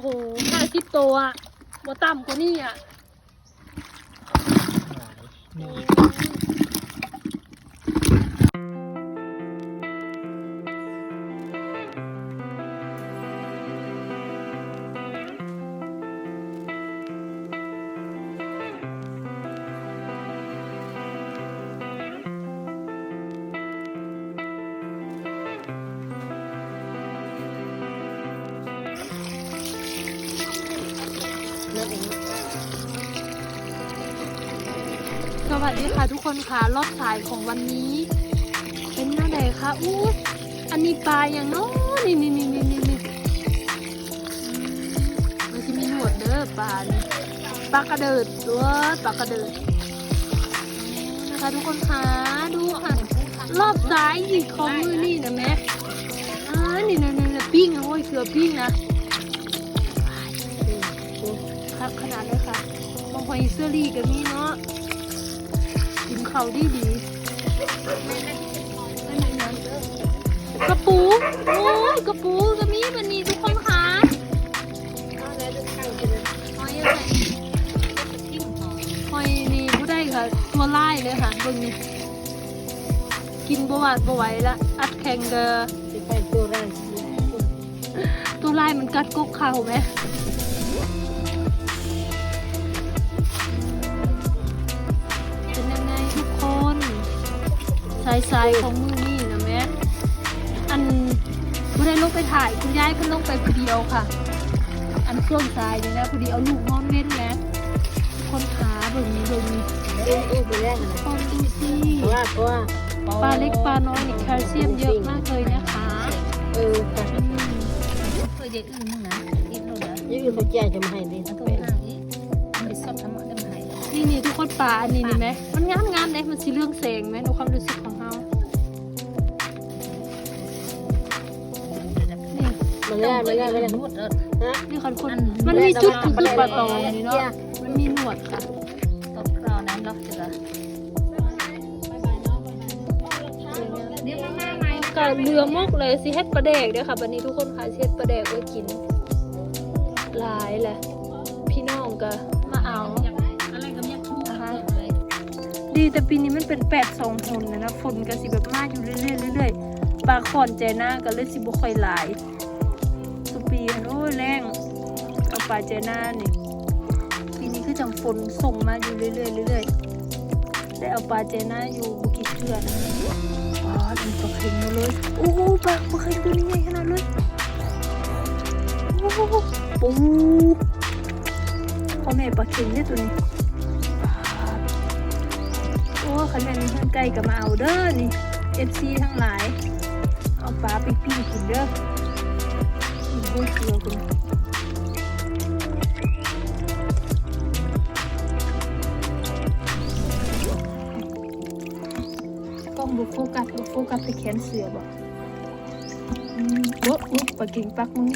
อ้โหห้าสิบตัวอะบ่ต่ำกว่านี่อะ นี่ สวัสดีค่ะทุกคนค่ะรอบสายของวันนี้ เป็นหน้าใดคะอู้อันนี้ปลาอย่างน้อนี่นี่นี่นี่นี่นี่มันจะมีหนวดเด้อปลาปลากระเดิดตัวปลากระเดิดนะคะทุกคนค่ะดูค่ะรอบซ้ายอีกของมือนี่นะแม่อ่านี่นี่นี่นี่ปิ้งนะโอ้ยเสือปิ้งนะ ครับขนาดเลยค่ะบางหอยเสื้อรีกับนี่เนาะกินเขาดีดีกระปูโอ้ยกระปูก็มีมันนี่ทุกคนค่ะหอยอะไรหอยนี่ผู้ได้ค่ะ ตัวไล่เลยค่ะเบิ่งนี่กินบหวาดบไหวละอัดแข่งเกอจะไปตัวแรกตัวไล่มันกัดกกเข่าไหม สายสายๆของมือนี่นะแม่อันไม่ได้ลงไปถ่ายคุณยายเพิ่นลงไปคนเดียวค่ะ อันช่วงสายนี่นะพอดีเอาลูกนอนเล่นนะคนขาเบิ่งเบิ่งนี้เอ้ยเอ้ยไปแรกนะคนดูสิว่าเพราะว่าปลาเล็กปลาน้อยแคลเซียมเยอะมากเลยนะคะเออค่ะอืมเคยเด็กอื่นมั้งนะอีกโน่นนะยี่ห้อแจ้จะมาให้ดิแล้วก็เป็นห่างอีกไปซ่อมทำอะไรมาให้นี่นี่ทุกคนปลาอันนี้นี่ไหม งามงามเลยมันสีเรื่องแสงไหมในความรู้สึกของเรานี่มันได้ไม่ได้ไม่ได้นวดเออฮะนี่ค่ะทุกคนมันมีจุดคือคือปลาตองนี่เนาะมันมีหนวดค่ะตบคราวนั้นล็อกจะละเดี๋ยวมามาใหมก็เรือมกเลยสิเฮ็ดปลาแดกเด้อค่ะบัดนี้ทุกคนค่ะเฮ็ดปลาแดกไว้กินหลายแหละพี่น้องก็ ดีแต่ปีนี้มันเป็นแปดสองหนนะนะฝนก็สิแบบมาอยู่เรื่อยๆเรื่อยๆปลาขอนแจน่าก็เลยสิบ่ค่อยหลายสุปีนโอ้ยแรงเอาปลาแจน่านี่ปีนี้คือจังฝนส่งมาอยู่เรื่อยๆเรื่อยๆได้เอาปลาแจน่าอยู่บุกิเทือนอ๋อเป็นปลาเค็งมาเลยโอ้โหปลาปลาเค็งตัวนี้ใหญ่ขนาดเลยโอ้โหปูพ่อแม่ปลาเค็งเนี่ยตัวนี้ อ้คันแม่นทางไกลก็มาเอาเด้อนี่เอฟซีทั้งหลาย เอาปลาไปปิ้งกินเด้อกินด้ยเกลือคุณกล้องบุโฟกัสบุโฟกัสไปแขนเสือบ่อืมโอ้โอ้ปลากิ่งปักมึง